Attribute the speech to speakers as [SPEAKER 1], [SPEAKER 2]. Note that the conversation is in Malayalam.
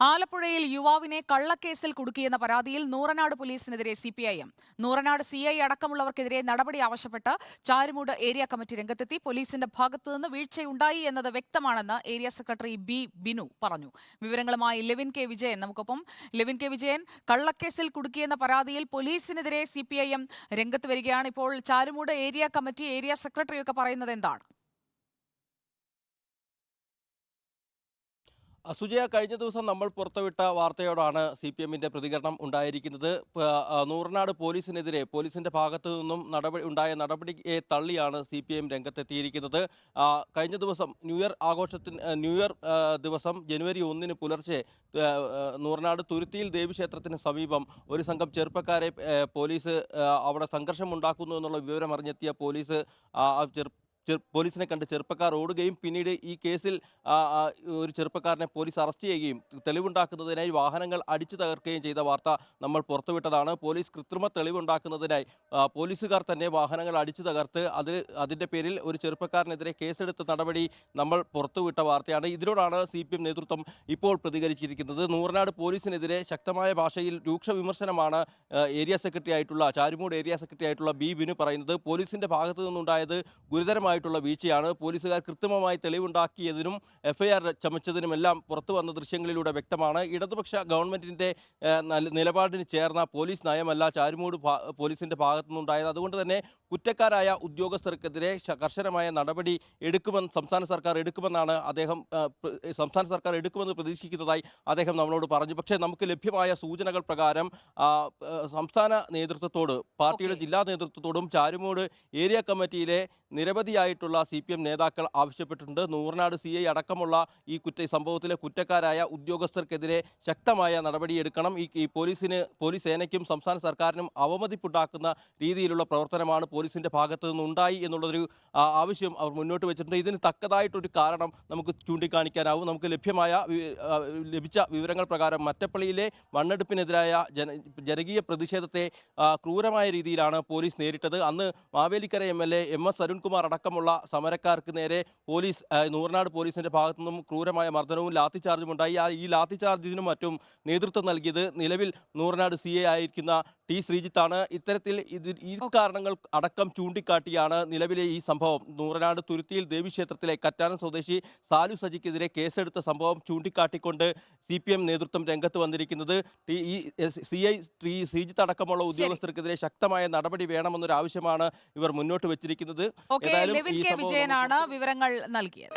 [SPEAKER 1] ആലപ്പുഴയിൽ യുവാവിനെ കള്ളക്കേസിൽ കുടുക്കിയെന്ന പരാതിയിൽ Nooranad പോലീസിനെതിരെ C P I M Nooranad C I അടക്കമുള്ളവർക്കെതിരെ നടപടി ആവശ്യപ്പെട്ട് ചാരുമൂട് ഏരിയ കമ്മിറ്റി രംഗത്തെത്തി. പോലീസിന്റെ ഭാഗത്തുനിന്ന് വീഴ്ചയുണ്ടായി എന്നത് വ്യക്തമാണെന്ന് ഏരിയ സെക്രട്ടറി ബി ബിനു പറഞ്ഞു. വിവരങ്ങളുമായി ലെവിൻ കെ വിജയൻ. നമുക്കൊപ്പം ലെവിൻ കെ വിജയൻ കള്ളക്കേസിൽ കുടുക്കിയെന്ന പരാതിയിൽ പോലീസിനെതിരെ സി പി ഐ എം രംഗത്ത് വരികയാണ്. ഇപ്പോൾ ചാരുമൂട് ഏരിയ കമ്മിറ്റി ഏരിയ സെക്രട്ടറിയൊക്കെ പറയുന്നത് എന്താണ്?
[SPEAKER 2] സുജയ കഴിഞ്ഞ ദിവസം നമ്മൾ പുറത്തുവിട്ട വാർത്തയോടാണ് സി പി എമ്മിന്റെ പ്രതികരണം ഉണ്ടായിരിക്കുന്നത്. നൂറനാട് പോലീസിനെതിരെ പോലീസിന്റെ ഭാഗത്തു നിന്നും നടപടി ഉണ്ടായ നടപടിയെ തള്ളിയാണ് സി പി എം രംഗത്തെത്തിയിരിക്കുന്നത്. കഴിഞ്ഞ ദിവസം ന്യൂ ഇയർ ആഘോഷത്തിന് ന്യൂ ഇയർ ദിവസം ജനുവരി ഒന്നിന് പുലർച്ചെ നൂറനാട് തുരുത്തിയിൽ ദേവീക്ഷേത്രത്തിന് സമീപം ഒരു സംഘം ചെറുപ്പക്കാരെ പോലീസ് അവിടെ സംഘർഷമുണ്ടാക്കുന്നു എന്നുള്ള വിവരം അറിഞ്ഞെത്തിയ പോലീസ് പോലീസിനെ കണ്ട് ചെറുപ്പക്കാർ ഓടുകയും പിന്നീട് ഈ കേസിൽ ഒരു ചെറുപ്പക്കാരനെ പോലീസ് അറസ്റ്റ് ചെയ്യുകയും തെളിവുണ്ടാക്കുന്നതിനായി വാഹനങ്ങൾ അടിച്ചു തകർക്കുകയും ചെയ്ത വാർത്ത നമ്മൾ പുറത്തുവിട്ടതാണ്. പോലീസ് കൃത്രിമ തെളിവുണ്ടാക്കുന്നതിനായി പോലീസുകാർ തന്നെ വാഹനങ്ങൾ അടിച്ചു തകർത്ത് അത് അതിന്റെ പേരിൽ ഒരു ചെറുപ്പക്കാരനെതിരെ കേസെടുത്ത നടപടി നമ്മൾ പുറത്തുവിട്ട വാർത്തയാണ്. ഇതിനോടാണ് സി പി എം നേതൃത്വം ഇപ്പോൾ പ്രതികരിച്ചിരിക്കുന്നത്. നൂറനാട് പോലീസിനെതിരെ ശക്തമായ ഭാഷയിൽ രൂക്ഷ വിമർശനമാണ് ഏരിയ സെക്രട്ടറി ആയിട്ടുള്ള ചാരുമൂട് ഏരിയ സെക്രട്ടറി ആയിട്ടുള്ള ബി ബിനു പറയുന്നത്. പോലീസിന്റെ ഭാഗത്തു നിന്നുണ്ടായത് ഗുരുതരമായിട്ടുള്ള വീഴ്ചയാണ്. പോലീസുകാർ കൃത്രിമമായി തെളിവുണ്ടാക്കിയതിനും എഫ്ഐആർ ചമച്ചതിനുമെല്ലാം പുറത്തു വന്ന ദൃശ്യങ്ങളിലൂടെ വ്യക്തമാണ്. ഇടതുപക്ഷ ഗവൺമെന്റിന്റെ നിലപാടിന് ചേർന്ന പോലീസ് നയമല്ല ചാരുമൂട് പോലീസിന്റെ ഭാഗത്തു നിന്നുണ്ടായത് അതുകൊണ്ട് തന്നെ കുറ്റക്കാരായ ഉദ്യോഗസ്ഥർക്കെതിരെ കർശനമായ നടപടി എടുക്കുമെന്ന് സംസ്ഥാന സർക്കാർ എടുക്കുമെന്നാണ് അദ്ദേഹം സംസ്ഥാന സർക്കാർ എടുക്കുമെന്ന് പ്രതീക്ഷിക്കുന്നതായി അദ്ദേഹം നമ്മളോട് പറഞ്ഞു. പക്ഷേ നമുക്ക് ലഭ്യമായ സൂചനകൾ പ്രകാരം സംസ്ഥാന നേതൃത്വത്തോട് പാർട്ടിയുടെ ജില്ലാ നേതൃത്വത്തോടും ചാരുമൂട് ഏരിയ കമ്മിറ്റിയിലെ നിരവധിയായിട്ടുള്ള സി പി എം നേതാക്കൾ ആവശ്യപ്പെട്ടിട്ടുണ്ട്. നൂറിനാട് സി ഐ അടക്കമുള്ള ഈ കുറ്റ സംഭവത്തിലെ കുറ്റക്കാരായ ഉദ്യോഗസ്ഥർക്കെതിരെ ശക്തമായ നടപടിയെടുക്കണം. ഈ ഈ പോലീസിന് പോലീസ് സേനയ്ക്കും സംസ്ഥാന സർക്കാരിനും അവമതിപ്പുണ്ടാക്കുന്ന രീതിയിലുള്ള പ്രവർത്തനമാണ് പോലീസിന്റെ ഭാഗത്തു നിന്നുണ്ടായി എന്നുള്ളൊരു ആവശ്യം അവർ മുന്നോട്ട് വെച്ചിട്ടുണ്ട്. ഇതിന് തക്കതായിട്ടൊരു കാരണം നമുക്ക് ചൂണ്ടിക്കാണിക്കാനാവും. നമുക്ക് ലഭ്യമായ ലഭിച്ച വിവരങ്ങൾ പ്രകാരം മറ്റപ്പള്ളിയിലെ മണ്ണെടുപ്പിനെതിരായ ജന ജനകീയ പ്രതിഷേധത്തെ ക്രൂരമായ രീതിയിലാണ് പോലീസ് നേരിട്ടത്. അന്ന് Mavelikkara M L A M S Arunkumar അടക്കമുള്ള സമരക്കാർക്ക് നേരെ പോലീസ് നൂറനാട് പോലീസിന്റെ ഭാഗത്തു നിന്നും ക്രൂരമായ മർദ്ദനവും ലാത്തിചാർജും ഉണ്ടായി. ഈ ലാത്തിചാർജിനും മറ്റും നേതൃത്വം നൽകിയത് നിലവിൽ നൂറനാട് സി എ ആയിരിക്കുന്ന ടി ശ്രീജിത്താണ് ഇത്തരത്തിൽ ഇത് ഈ കാരണങ്ങൾ അടക്കം ചൂണ്ടിക്കാട്ടിയാണ് നിലവിലെ ഈ സംഭവം. നൂറനാട് തുരുത്തിയിൽ ദേവീക്ഷേത്രത്തിലെ കറ്റാനം സ്വദേശി സാലു സജിക്കെതിരെ കേസെടുത്ത സംഭവം ചൂണ്ടിക്കാട്ടിക്കൊണ്ട് സി പി എം നേതൃത്വം രംഗത്ത് വന്നിരിക്കുന്നത്. ടി- ഈ സി ഐ ടി ശ്രീജിത്ത് അടക്കമുള്ള ഉദ്യോഗസ്ഥർക്കെതിരെ ശക്തമായ നടപടി വേണമെന്നൊരു ആവശ്യമാണ് ഇവർ മുന്നോട്ട് വെച്ചിരിക്കുന്നത്. ഏതായാലും
[SPEAKER 1] ലെവിൻ കെ വിജയനാണ് വിവരങ്ങൾ നൽകിയത്.